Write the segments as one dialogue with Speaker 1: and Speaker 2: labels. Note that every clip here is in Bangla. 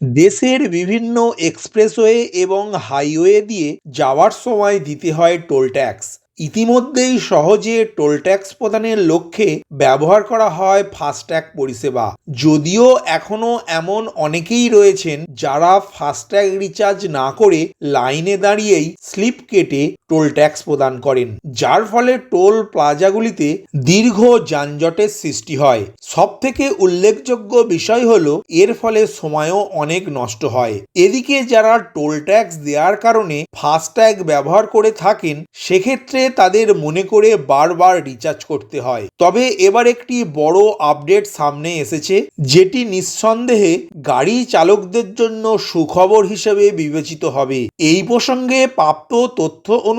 Speaker 1: দেশের বিভিন্ন এক্সপ্রেসওয়ে এবং হাইওয়ে দিয়ে যাওয়ার সময় দিতে হয় টোল ট্যাক্স। ইতিমধ্যেই সহজে টোল ট্যাক্স প্রদানের লক্ষ্যে ব্যবহার করা হয় ফাস্ট্যাগ পরিষেবা। যদিও এখনও এমন অনেকেই রয়েছেন যারা ফাস্ট্যাগ রিচার্জ না করে লাইনে দাঁড়িয়েই স্লিপ কেটে টোল ট্যাক্স প্রদান করেন, যার ফলে টোল প্লাজাগুলিতে দীর্ঘ যানজটের সৃষ্টি হয়। সব থেকে উল্লেখযোগ্য বিষয় হল, এর ফলে সময়ও অনেক নষ্ট হয়। এদিকে যারা টোল ট্যাক্স দেওয়ার কারণে ফাস্ট্যাগ ব্যবহার করে থাকেন, সেক্ষেত্রে তাদের মনে করে বারবার রিচার্জ করতে হয়। তবে এবার একটি বড় আপডেট সামনে এসেছে, যেটি নিঃসন্দেহে গাড়ি চালকদের জন্য সুখবর হিসেবে বিবেচিত হবে। এই প্রসঙ্গে প্রাপ্ত তথ্য অনুযায়ী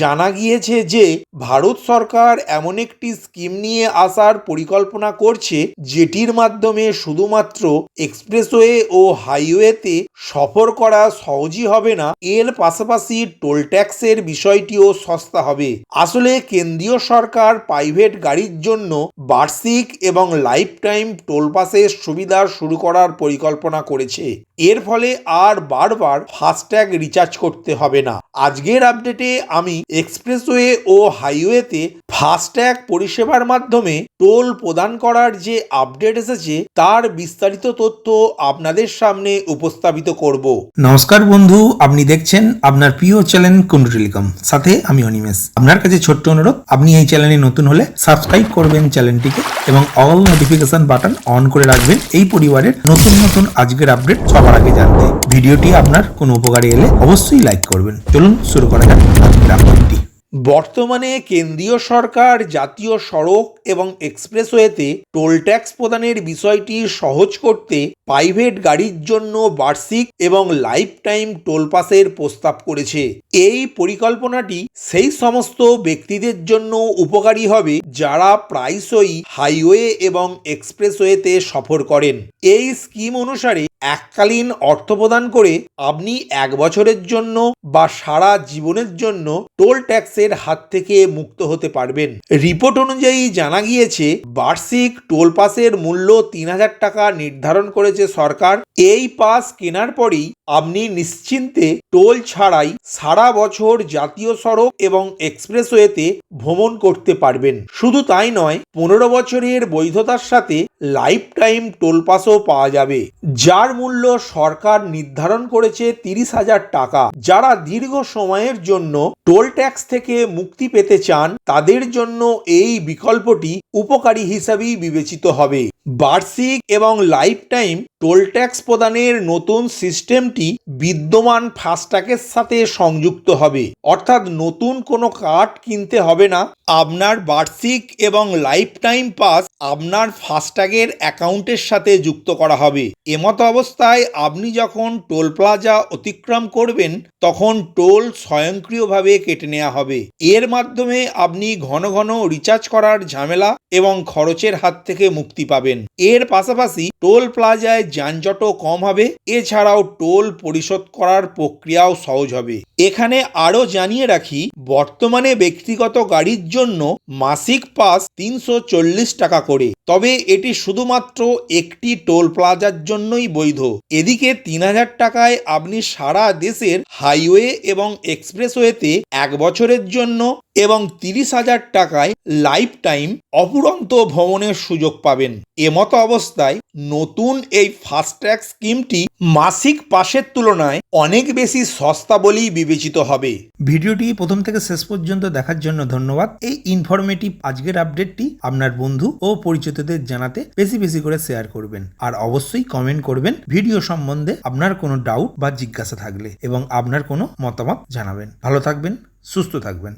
Speaker 1: জানা গিয়েছে যে, ভারত সরকার এমন একটি স্কিম নিয়ে আসার পরিকল্পনা করছে, যেটির মাধ্যমে শুধুমাত্র এক্সপ্রেসওয়ে ও হাইওয়েতে সফর করা সহজই হবে না, এর পাশাপাশি টোল ট্যাক্সের বিষয়টিও সস্তা হবে। আসলে কেন্দ্রীয় সরকার প্রাইভেট গাড়ির জন্য বার্ষিক এবং লাইফ টাইম টোল পাসের সুবিধা শুরু করার পরিকল্পনা করেছে। এর ফলে আর বারবার ফাস্ট্যাগ রিচার্জ করতে হবে না। আজকের আপডেটে আমি এক্সপ্রেসওয়ে ও হাইওয়েতে ফাস্ট্যাগ পরিষেবার মাধ্যমে টোল প্রদান করার যে আপডেট এসেছে, তার বিস্তারিত তথ্য আপনাদের সামনে উপস্থাপিত করব।
Speaker 2: নমস্কার বন্ধু, আপনি দেখছেন আপনার প্রিয় চ্যানেল কুন্ডু টেলিকম। সাথে আমি অনিমেষ। আপনার কাছে ছোট্ট অনুরোধ, আপনি এই চ্যানেলে নতুন হলে সাবস্ক্রাইব করবেন চ্যানেলটিকে এবং অল নোটিফিকেশন বাটন অন করে রাখবেন এই পরিবারের নতুন নতুন আজকের আপডেট সবার আগে জানতে। ভিডিওটি আপনার কোনো উপকারে এলে অবশ্যই লাইক করবেন। চলুন শুরু করা যাক আজকের আপডেটটি।
Speaker 1: বর্তমানে কেন্দ্রীয় সরকার, জাতীয় সড়ক এবং এক্সপ্রেসওয়েতে টোল ট্যাক্স প্রদানের বিষয়টি সহজ করতে প্রাইভেট গাড়ির জন্য বার্ষিক এবং লাইফ টাইম টোল পাসের প্রস্তাব করেছে। এই পরিকল্পনাটি সেই সমস্ত ব্যক্তিদের জন্য উপকারী হবে যারা প্রায়শই হাইওয়ে এবং এক্সপ্রেসওয়েতে সফর করেন। এই স্কিম অনুসারে এককালীন অর্থ প্রদান করে আপনি এক বছরের জন্য বা সারা জীবনের জন্য টোল ট্যাক্সের হাত থেকে মুক্ত হতে পারবেন। রিপোর্ট অনুযায়ী জানা গিয়েছে, বার্ষিক টোল পাসের মূল্য তিন হাজার টাকা নির্ধারণ করেছে সরকার। এই পাস কেনার পরেই আপনি নিশ্চিন্তে টোল ছাড়াই সারা বছর জাতীয় সড়ক এবং এক্সপ্রেসওয়েতে ভ্রমণ করতে পারবেন। শুধু তাই নয়, পনেরো বছরের বৈধতার সাথে লাইফ টাইম টোল পাসও পাওয়া যাবে, যার মূল্য সরকার নির্ধারণ করেছে তিরিশ হাজার টাকা। যারা দীর্ঘ সময়ের জন্য টোল ট্যাক্স থেকে মুক্তি পেতে চান, তাদের জন্য এই বিকল্পটি উপকারী হিসাবেই বিবেচিত হবে। বার্ষিক এবং লাইফ টাইম টোল ট্যাক্স প্রদানের নতুন সিস্টেমটি বিদ্যমান ফাস্ট্যাগের সাথে সংযুক্ত হবে। অর্থাৎ নতুন কোনো কার্ড কিনতে হবে না। আপনার বার্ষিক এবং লাইফ টাইম পাস আপনার ফাস্ট্যাগের অ্যাকাউন্টের সাথে যুক্ত করা হবে। এমতো অবস্থায় আপনি যখন টোল প্লাজা অতিক্রম করবেন, তখন টোল স্বয়ংক্রিয়ভাবে কেটে নেওয়া হবে। এর মাধ্যমে আপনি ঘন ঘন রিচার্জ করার ঝামেলা এবং খরচের হাত থেকে মুক্তি পাবেন। এর পাশাপাশি টোল প্লাজায় যানজটও কম হবে। এছাড়াও টোল পরিশোধ করার প্রক্রিয়াও সহজ হবে। এখানে আরও জানিয়ে রাখি, বর্তমানে ব্যক্তিগত গাড়ির জন্য মাসিক পাস তিনশো চল্লিশ টাকা করে। তবে এটি শুধুমাত্র একটি টোল প্লাজার জন্যই বৈধ। এদিকে তিন হাজার টাকায় আপনি সারা দেশের হাইওয়ে এবং এক্সপ্রেসওয়েতে এক বছরের জন্য এবং তিরিশ হাজার টাকায় লাইফ টাইম অপুরন্ত ভ্রমণের সুযোগ পাবেন। এমতো অবস্থায় নতুন এই ফাস্ট্যাগ স্কিমটি মাসিক পাসের তুলনায় অনেক বেশি সস্তা বলেই বিবেচিত হবে।
Speaker 2: ভিডিওটি প্রথম থেকে শেষ পর্যন্ত দেখার জন্য ধন্যবাদ। এই ইনফরমেটিভ আজকের আপডেটটি আপনার বন্ধু ও পরিচিতদের জানাতে বেশি বেশি করে শেয়ার করবেন। আর অবশ্যই কমেন্ট করবেন ভিডিও সম্বন্ধে আপনার কোনো ডাউট বা জিজ্ঞাসা থাকলে এবং আপনার কোনো মতামত জানাবেন। ভালো থাকবেন, সুস্থ থাকবেন।